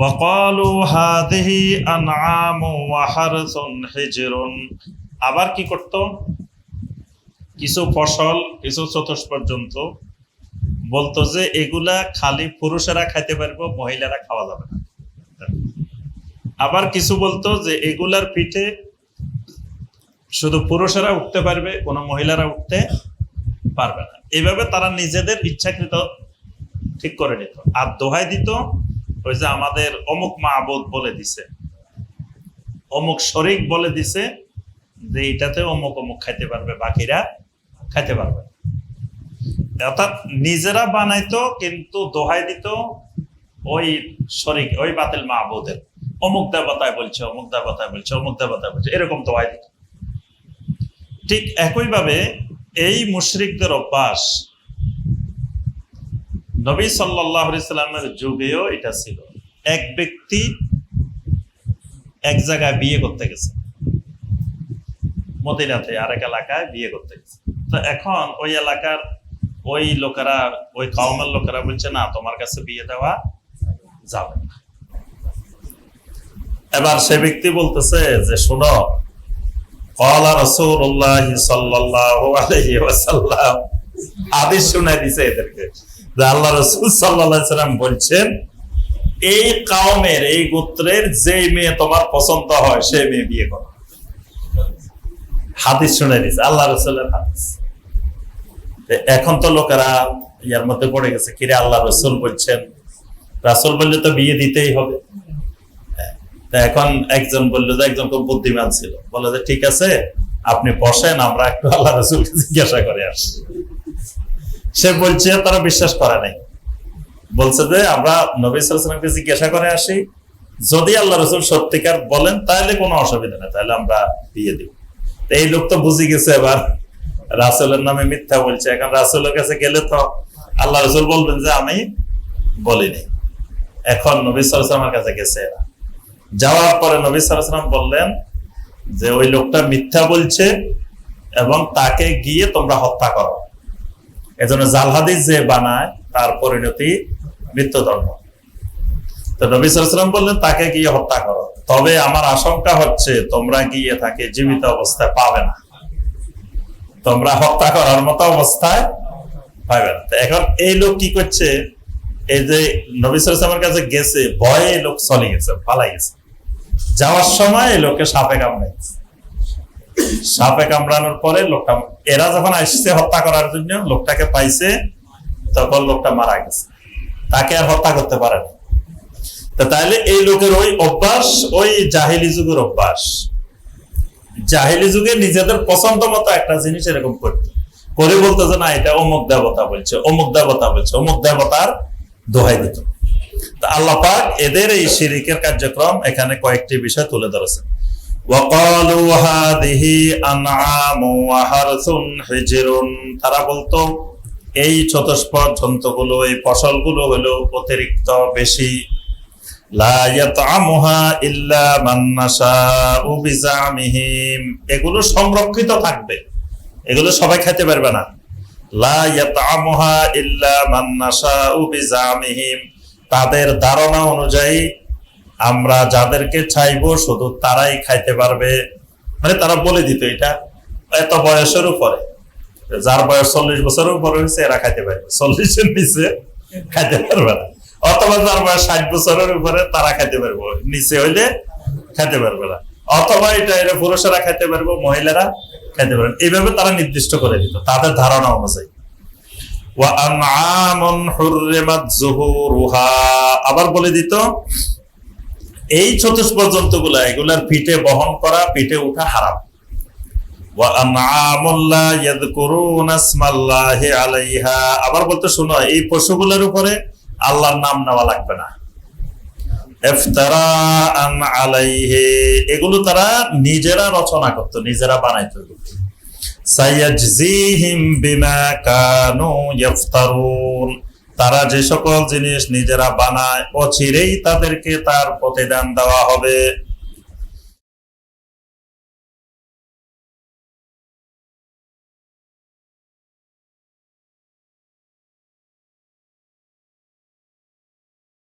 وقالوا هذه انعام وحرث حجر আবার কি করত? কিছু ফসল, কিছু চতুষ পর্যন্ত বলতো যে, এগুলা খালি পুরুষেরা খাইতে পারব, মহিলারা খাওয়া যাবে না। আবার কিছু বলতো যে, এগুলার পিঠে শুধু পুরুষেরা উঠতে পারবে, কোনো মহিলারা উঠতে পারবে না। এইভাবে তারা নিজেদের ইচ্ছাকৃত ঠিক করে নিত। আর দোহাই দিত ওই যে আমাদের অমুক মাহবুদ বলে দিছে। অমুক শরিক বলে দিছে যে এটাতে অমুক অমুক খাইতে পারবে, বাকিরা খাইতে পারবে। অর্থাৎ নিজেরা বানাইতো, কিন্তু দোহাই দিত ওই শরিক, ওই বাতিল মাহবুদের। অমুক দেবতায় বলছে, অমুক দেবতায় বলছে, অমুক দেবতায় বলছে, এরকম দোহাই দিত। ঠিক একইভাবে এই মুশরিকদের অভ্যাস নবী সাল্লাহ সাল্লামের যুগেও এটা ছিল। এক ব্যক্তি এক জায়গায় বিয়ে করতে গেছে। মদিনাতে আরেক এলাকায় বিয়ে করতে গেছে। তো এখন ওই এলাকার ওই লোকেরা, ওই কাউমের লোকেরা বলছে, না, তোমার কাছে বিয়ে দেওয়া যাবে এবার সে ব্যক্তি বলতেছে যে, শোনো কলা রসুল্লাহ ওয়াসাল্লাম আদেশ শুনাই দিছে এদেরকে। আল্লাহ রসুল সাল্লাম বলছেন, এই কাউমের এই গোত্রের যে মেয়ে তোমার পছন্দ হয়, সেই মেয়ে বিয়ে করো। হাদিস শুনে দিছে আল্লাহ রসুলের হাদিস। এখন তো লোকেরা ইয়ার মধ্যে পড়ে গেছে, কিরে আল্লাহ রসুল বলছেন? রাসুল বললে তো বিয়ে দিতেই হবে। এখন একজন বলল যে একজন খুব বুদ্ধিমান ছিল। বলে যে, ঠিক আছে, আপনি বসেন, আমরা একটু আল্লাহ রসুলকে জিজ্ঞাসা করে আসি। সে বলছে, তারা বিশ্বাস করে নাই। বলছে যে, আমরা নবী সালামকে জিজ্ঞাসা করে আসি, যদি আল্লাহ রসুল সত্যিকার বলেন, তাহলে কোনো অসুবিধা নেই, তাহলে আমরা দিয়ে দিব। এই লোক তো বুঝে গেছে এবার, রাসুলের নামে মিথ্যা বলছে। এখন রাসুলের কাছে গেলে তো আল্লাহ রসুল বলবেন যে, আমি বলিনি। এখন নবী সালামের কাছে গেছে যাওয়ার পরে নবী সালাম বললেন যে, ওই লোকটা মিথ্যা বলছে এবং তাকে গিয়ে তোমরা হত্যা করো। এজন্য জাল হাদিস যে বানায়, তার পরিণতি মৃত্যুদণ্ড তো নবী সালাম বললেন, তাকে গিয়ে হত্যা করো। তবে আমার আশঙ্কা হচ্ছে, তোমরা গিয়ে তাকে জীবিত অবস্থায় পাবে না। তোমরা হত্যা করার মতো অবস্থায় পাবে না। এখন এই লোক কি করছে? এই যে নবী সালামের কাছে গেছে, ভয়ে লোক চলে গেছে, পালাই গেছে। যাওয়ার সময় লোককে সাপে কামড়াইছে। সাপে কামড়ানোর পরে লোকটা, এরা যখন আসছে হত্যা করার জন্য, লোকটাকে পাইছে তখন লোকটা মারা গেছে। তাকে আর হত্যা করতে পারে না। তাহলে এই লোকের ওই অভ্যাস, ওই জাহিলি যুগের অভ্যাস। জাহিলি যুগে নিজেদের পছন্দ মতো একটা জিনিস এরকম করতে। করে বলতো যে, না, এটা অমুক দেবতা বলছে, অমুক দেবতা বলছে, অমুক দেবতার দোহাই দিত। তা আল্লাহ পাক এদের এই শিরিকের কার্যক্রম এখানে কয়েকটি বিষয় তুলে ধরেছেন। وقالوا هذه أنعام وحرث حجر তারা বলতো এই চতুষ্পদ জন্তুগুলো এই ফসলগুলো হলো অতিরিক্ত বেশি লা ইয়াতআমুহা ইল্লা মান নাশাউ বিজামিহিম এগুলো সংরক্ষিত থাকবে এগুলো সবাই খেতে পারবে না লা ইয়াতআমুহা ইল্লা মান নাশাউ বিজামিহিম তাদের ধারণা অনুযায়ী আমরা যাদেরকে চাইব, শুধু তারাই খাইতে পারবে। মানে তারা বলে দিত এটা এত বয়সের উপরে। যার বয়স চল্লিশ বছরের উপরে হয়েছে এরা খাইতে পারবে। চল্লিশের নিচে খাইতে পারবে না। অথবা যার বয়স ষাট বছরের উপরে, তারা খাইতে পারব। নিচে হইলে খাইতে পারবে না। অথবা এটা এটা পুরুষেরা খাইতে পারব, মহিলারা খাইতে পারবে এইভাবে তারা নির্দিষ্ট করে দিত, তাদের ধারণা অনুযায়ী। আবার বলে দিত এই চতুষ্পর্যন্তগুলা, এগুলার পিঠে বহন করা, পিঠে উঠা হারাম। আবার বলতে শোনো, এই পশুগুলোর উপরে আল্লাহর নাম নেওয়া লাগবে না। এগুলো তারা নিজেরা রচনা করত, নিজেরা বানাইত সাইয়াজিহিম বিমা কানু ইফতারুন তারা যে সকল জিনিস নিজেরা বানায় অচিরেই তাদেরকে তার প্রতিদান দেওয়া হবে।